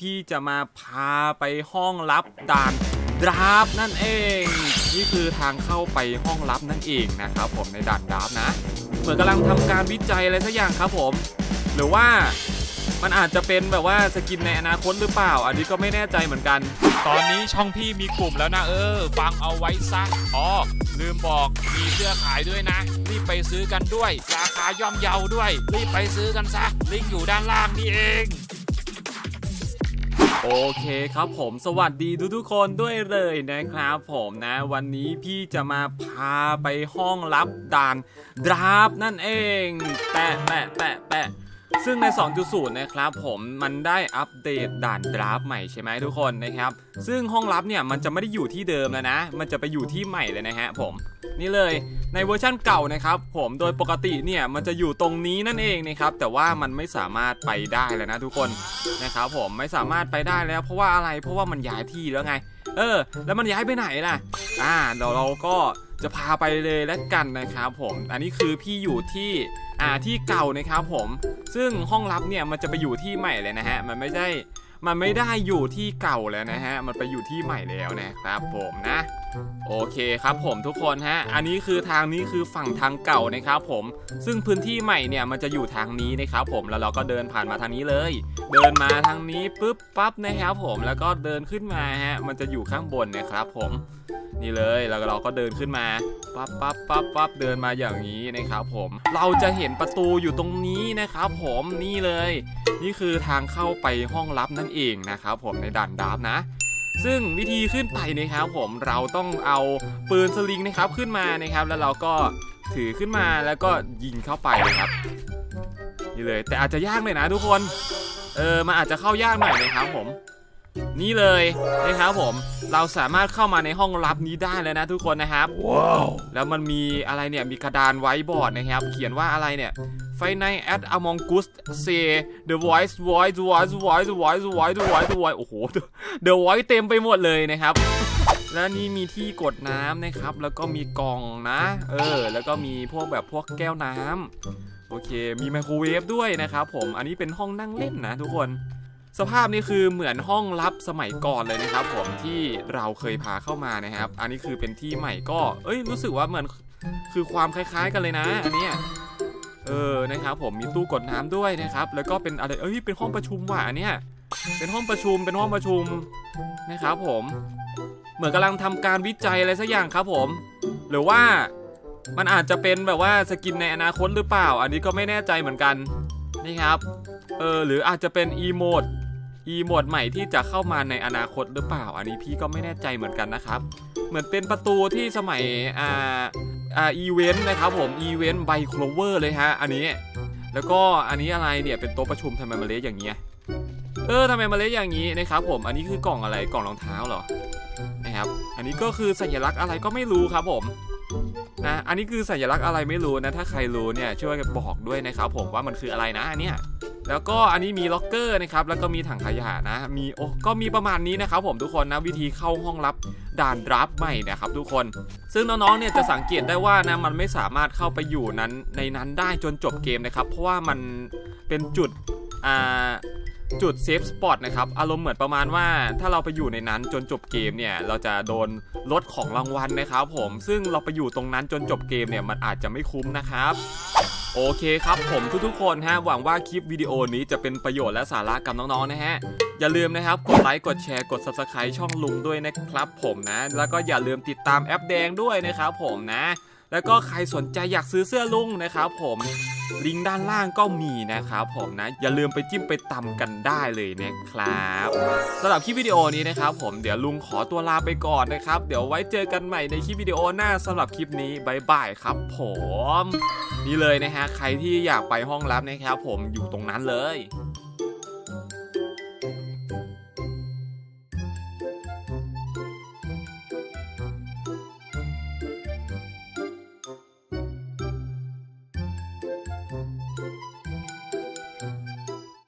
พี่จะมาพาไปห้องลับด่านดราฟนั่นเอง นี่คือทางเข้าไปห้องลับนั่นเองนะครับผมในด่านดราฟนะ เหมือนกำลังทำการวิจัยอะไรสักอย่างครับผม หรือว่ามันอาจจะเป็นแบบว่าสกินในอนาคตหรือเปล่า อันนี้ก็ไม่แน่ใจเหมือนกัน ตอนนี้ช่องพี่มีกลุ่มแล้วนะเออ ฟังเอาไว้ซะอ๋อลืมบอกมีเสื้อขายด้วยนะ รีบไปซื้อกันด้วย ราคาย่อมเยาด้วย รีบไปซื้อกันซะ ลิงก์อยู่ด้านล่างนี่เอง โอเคครับผมสวัสดีทุกๆคนด้วยเลยนะครับผมนะ วันนี้พี่จะมาพาไปห้องรับด่านดราฟนั่นเอง แปะแปะแปะแปะ ซึ่งใน 2.0 นะครับผมมันได้อัปเดตด่านดราฟใหม่ใช่ไหมทุกคนนะครับ ซึ่งห้องลับเนี่ยมันจะไม่ได้อยู่ที่เดิมแล้วนะ มันจะไปอยู่ที่ใหม่เลยนะฮะผมนี่เลยในเวอร์ชั่นเก่านะครับผมโดยปกติเนี่ยมันจะอยู่ตรงนี้นั่นเองนะครับแต่ว่ามันไม่สามารถไปได้แล้วนะทุกคนนะครับผมไม่สามารถไปได้แล้วเพราะว่าอะไรเพราะว่ามันย้ายที่แล้วไง เออ แล้วมันย้ายไปไหนล่ะ อ่าเดี๋ยวเราก็จะพาไปเลยแล้วกันนะครับผมอันนี้คือพี่อยู่ที่ อ่าที่เก่านะครับผม ซึ่งห้องลับเนี่ยมันจะไปอยู่ที่ใหม่เลยนะฮะ มันไม่ได้ มันไม่ได้อยู่ที่เก่าแล้วนะฮะ มันไปอยู่ที่ใหม่แล้วนะครับผมนะ โอเคครับผมทุกคนฮะ อันนี้คือทางนี้คือฝั่งทางเก่านะครับผม ซึ่งพื้นที่ใหม่เนี่ยมันจะอยู่ทางนี้นะครับผม แล้วเราก็เดินผ่านมาทางนี้เลย เดินมาทางนี้ปุ๊บปั๊บนะครับผม แล้วก็เดินขึ้นมาฮะ มันจะอยู่ข้างบนนะครับผม นี่เลยแล้วเราก็เดินขึ้นมา ปั๊บปั๊บปั๊บปั๊บเดินมาอย่างนี้นะครับผม เราจะเห็นประตูอยู่ตรงนี้นะครับผม นี่เลย นี่คือทางเข้าไปห้องลับนั่นเองนะครับผมในด่านดาบนะ ซึ่งวิธีขึ้นไปนะครับผมเราต้องเอาปืนสลิงนะครับขึ้นมานะครับ แล้วเราก็ถือขึ้นมาแล้วก็ยิงเข้าไปนะครับนี่เลยแต่อาจจะยากหน่อยนะทุกคนเออมันอาจจะเข้ายากหน่อยนะครับผม นี่เลยนะครับผมเราสามารถเข้ามาในห้องลับนี้ได้แล้วนะทุกคนนะครับว้าวแล้วมันมีอะไรเนี่ยมีกระดานไว้บอร์ดนะครับ เขียนว่าอะไรเนี่ยไฟในแอดอมองกุสเซ the voice voice voice voice voice voice voice voice โอ้โห the voice เต็มไปหมดเลยนะครับ แล้วนี่มีที่กดน้ำนะครับ แล้วก็มีกล่องนะ เออ แล้วก็มีพวกแบบพวกแก้วน้ำโอเค มีไมโครเวฟด้วยนะครับผมอันนี้เป็นห้องนั่งเล่นนะทุกคน สภาพนี่คือเหมือนห้องลับสมัยก่อนเลยนะครับ ผมที่เราเคยพาเข้ามานะครับ อันนี้คือเป็นที่ใหม่ก็ เอ้ยรู้สึกว่าเหมือนคือความคล้าย ๆ กันเลยนะ อันเนี้ยเออนะครับ ผมมีตู้กดน้ำด้วยนะครับ แล้วก็เป็นอะไรเอ้ยเป็นห้องประชุมว่ะอันเนี้ยเป็นห้องประชุมเป็นห้องประชุมนะครับ ผมเหมือนกำลังทำการวิจัยอะไรสักอย่างครับ ผม หรือว่ามันอาจจะเป็นแบบว่าสกินในอนาคตหรือเปล่า อันนี้ก็ไม่แน่ใจเหมือนกันนี่ครับ เออหรืออาจจะเป็นอีโมด อีโมดใหม่ที่จะเข้ามาในอนาคตหรือเปล่า อันนี้พี่ก็ไม่แน่ใจเหมือนกันนะครับ เหมือนเป็นประตูที่สมัยอ่าอ่าอีเวนต์นะครับผมอีเวนต์ไบโคลเวอร์เลยฮะอันนี้ แล้วก็อันนี้อะไรเนี่ยเป็นโต๊ะประชุมทำไมมาเละอย่างเงี้ยเออทำไมมาเละอย่างนี้นะครับผมอันนี้คือกล่องอะไรกล่องรองเท้าเหรอนะครับอันนี้ก็คือสัญลักษณ์อะไรก็ไม่รู้ครับผมนะอันนี้คือสัญลักษณ์อะไรไม่รู้นะถ้าใครรู้เนี่ยช่วยบอกด้วยนะครับผมว่ามันคืออะไรนะอันเนี้ย แล้วก็อันนี้มีล็อกเกอร์นะครับแล้วก็มีถังขยะนะ มีโอ้ก็มีประมาณนี้นะครับผมทุกคนนะวิธีเข้าห้องลับด่านรับใหม่นะครับทุกคน ซึ่งน้องๆเนี่ยจะสังเกตได้ว่านะมันไม่สามารถเข้าไปอยู่นั้นในนั้นได้จนจบเกมนะครับ เพราะว่ามันเป็นจุดอ่าจุดเซฟสปอตนะครับอารมณ์เหมือนประมาณว่าถ้าเราไปอยู่ในนั้นจนจบเกมเนี่ยเราจะโดนลดของรางวัลนะครับผมซึ่งเราไปอยู่ตรงนั้นจนจบเกมเนี่ยมันอาจจะไม่คุ้มนะครับ โอเคครับผมทุกๆคนฮะหวังว่าคลิปวิดีโอนี้จะเป็นประโยชน์และสาระกับน้องๆนะฮะอย่าลืมนะครับกดไลค์กดแชร์กด subscribe ช่องลุงด้วยนะครับผมนะ แล้วก็อย่าลืมติดตามแอปแดงด้วยนะครับผมนะ แล้วก็ใครสนใจอยากซื้อเสื้อลุงนะครับผม ลิงก์ด้านล่างก็มีนะครับผมนะ อย่าลืมไปจิ้มไปตำกันได้เลยนะครับสำหรับคลิปวิดีโอนี้นะครับผมเดี๋ยวลุงขอตัวลาไปก่อนนะครับ เดี๋ยวไว้เจอกันใหม่ในคลิปวิดีโอหน้าสำหรับคลิปนี้บายบายครับ ผมนี่เลยนะฮะใครที่อยากไปห้องลับนะครับ ผมอยู่ตรงนั้นเลย